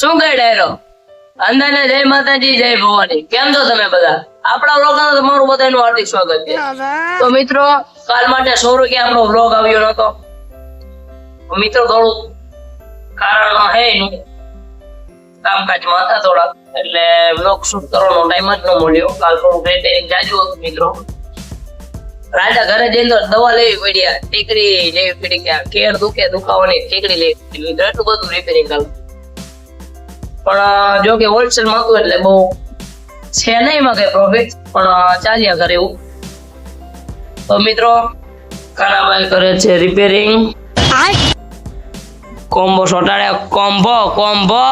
શું કઈ ડાયરો? અંદર જય માતાજી, જય ભવાની. કેમ છો તમે બધા? આપણા વ્લોગમાં તમારું બધાનું હાર્દિક સ્વાગત છે. તો મિત્રો, કાલ માટે સો રૂપિયા આપણો વ્લોગ આવ્યો નતો મિત્રો થોડું કારણ હે કામકાજમાં હતા થોડા, એટલે વ્લોગ શૂટ કરવાનો ટાઈમ જ ન મળ્યો. કાલ થોડું રિપેરિંગ જાજુ હતું મિત્રો. રાજા ઘરે જઈને દવા લેવી પડી ટેકરી લેવી પડી કે કેર દુખે દુખાવાની ટીકડી લેવી પડી. એટલું બધું રિપેરિંગ કાલ પણ જો કે હોલસેલમાં હતું એટલે બહુ છે નહીં એમાં કઈ પ્રોફિટ પણ ચાલ્યા કરે એવું. તો મિત્રો કાનાભાઈ કરે છે રિપેરિંગ કોમ્બો સોટાડ્યા. Combo combo.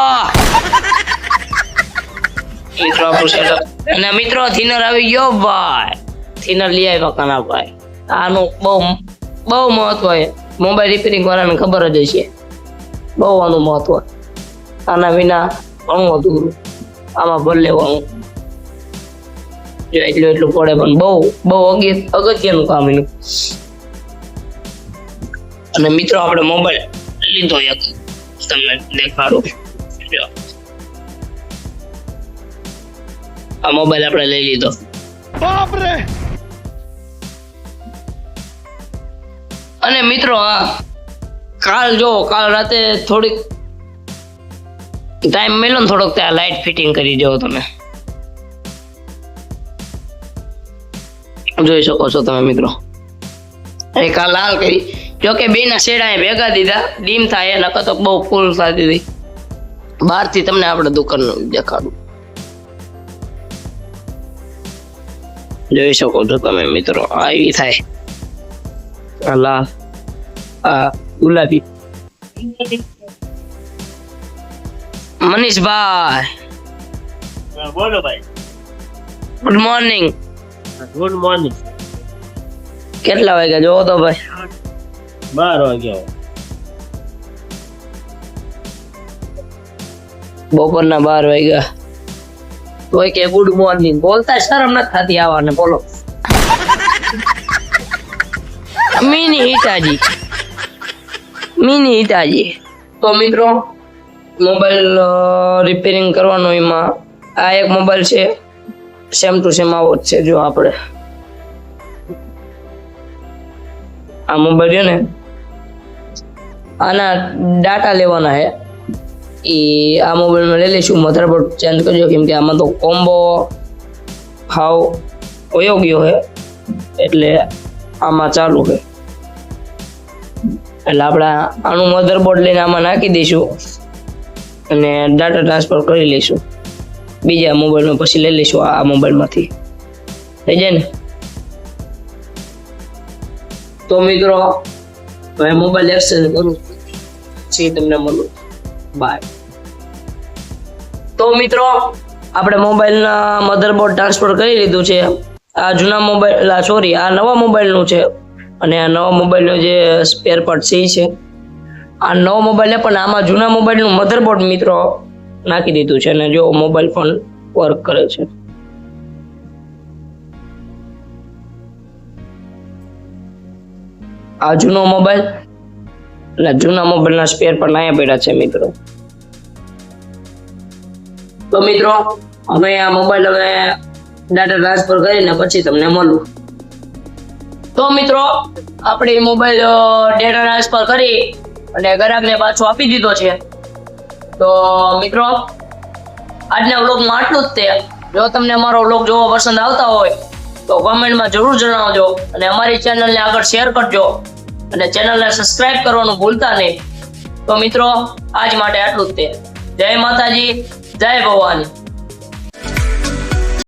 મિત્રો આપણું સેટઅપ અને મિત્રો થિનર આવી ગયો ભાઈ. થિનર લઈ આવ્યા કાનાભાઈ. આનું બહુ બહુ મહત્વ છે. મોબાઈલ રિપેરિંગ વાળાને ખબર જ હશે. બહુ આનું મહત્વ. આના વિના ઘણું અધૂરું આમાં ભર લેવાનું. જો એટલું એટલું પડે પણ બહુ બહુ અગત્ય અગત્યનું કામ એનું. અને મિત્રો આપણે મોબાઈલ લીધો એક. તમને દેખાડું. જો. આ મોબાઈલ આપણે લઈ લીધો. અને મિત્રો હા કાલ જો કાલ રાતે થોડીક ટાઈમ મેલો ને થોડોક ત્યાં લાઇટ ફિટિંગ કરી જાઓ તમે. જોઈ શકો છો તમે મિત્રો. એક આ લાલ કરી. જો કે બે ના શેડા ભેગા દીધા, ડીમ થાય નકર તો બહુ ફૂલ થતી હતી બહારથી તમને આપણે દુકાનનું દેખાડું. જોઈ શકો છો તમે મિત્રો, આવી થાય. આ લાલ, આ ગુલાબી. મનીષભાઈ. બોલો ભાઈ. ગુડ મોર્નિંગ ગુડ મોર્નિંગ કેટલા વાગ્યા જોવો તો ભાઈ? બાર વાગ્યા બપોરના બાર વાગ્યા. કોઈ કે ગુડ મોર્નિંગ બોલતા શરમ નથી થતી આવવાને બોલો. મિની હિતાજી. મિની હિતાજી. તો મિત્રો મોબાઈલ રિપેરિંગ કરવાનો એમાં. આ એક મોબાઈલ છે. સેમ ટુ સેમ આવો જ છે, જો આપણે. આ મોબાઈલ છે ને, આના ડાટા લેવાના છે. એ આ મોબાઈલમાં લઈ લઈશું મધરબોર્ડ ચેન્જ કરજો, કેમ કે આમાં તો કોમ્બો હાવ વયો ગયો છે એટલે આમાં ચાલુ છે. એટલે આપણે આનું મધરબોર્ડ લઈને આમાં નાખી દઈશું. અને ડાટા ટ્રાન્સફર કરી લઈશું. બીજા મોબાઈલમાં પછી લઈ લઈશું આ મોબાઈલમાંથી થઈ જાય ને? તો મિત્રો, હવે મોબાઈલ એક્સચેન્જ કરું પછી તમને મળું. બાય તો મિત્રો, આપણે મોબાઈલના મધરબોર્ડ ટ્રાન્સફર કરી લીધું છે. આ જૂના મોબાઈલ સોરી આ નવા મોબાઈલનું છે. અને આ નવા મોબાઈલનો જે સ્પેર પાર્ટ છે એ છે. આ નવો મોબાઈલ પણ આમાં જૂના મોબાઈલનું મધરબોર્ડ મિત્રો નાખી દીધું છે અને જો મોબાઈલ ફોન વર્ક કરે છે. આ જૂનો મોબાઈલ અને જૂના મોબાઈલના સ્પેર પણ અહીંયા પડ્યા છે મિત્રો. તો મિત્રો, હવે આ મોબાઈલ હવે ડાટા ટ્રાન્સફર કરીને પછી તમને મળું. તો મિત્રો, આપણે મોબાઈલ ડેટા ટ્રાન્સફર કરી અને ગ્રાહકને પાછો આપી દીધો છે. તો મિત્રો, આજના વ્લોગમાં આટલું જ તે. જો તમને અમારો વ્લોગ જોવો પસંદ આવતા હોય, તો કોમેન્ટમાં જરૂર જણાવજો અને અમારી ચેનલને આગળ શેર કરજો. અને ચેનલને સબસ્ક્રાઇબ કરવાનું ભૂલતા નહીં. તો મિત્રો, આજ માટે આટલું જ તે. જય માતાજી, જય ભવાની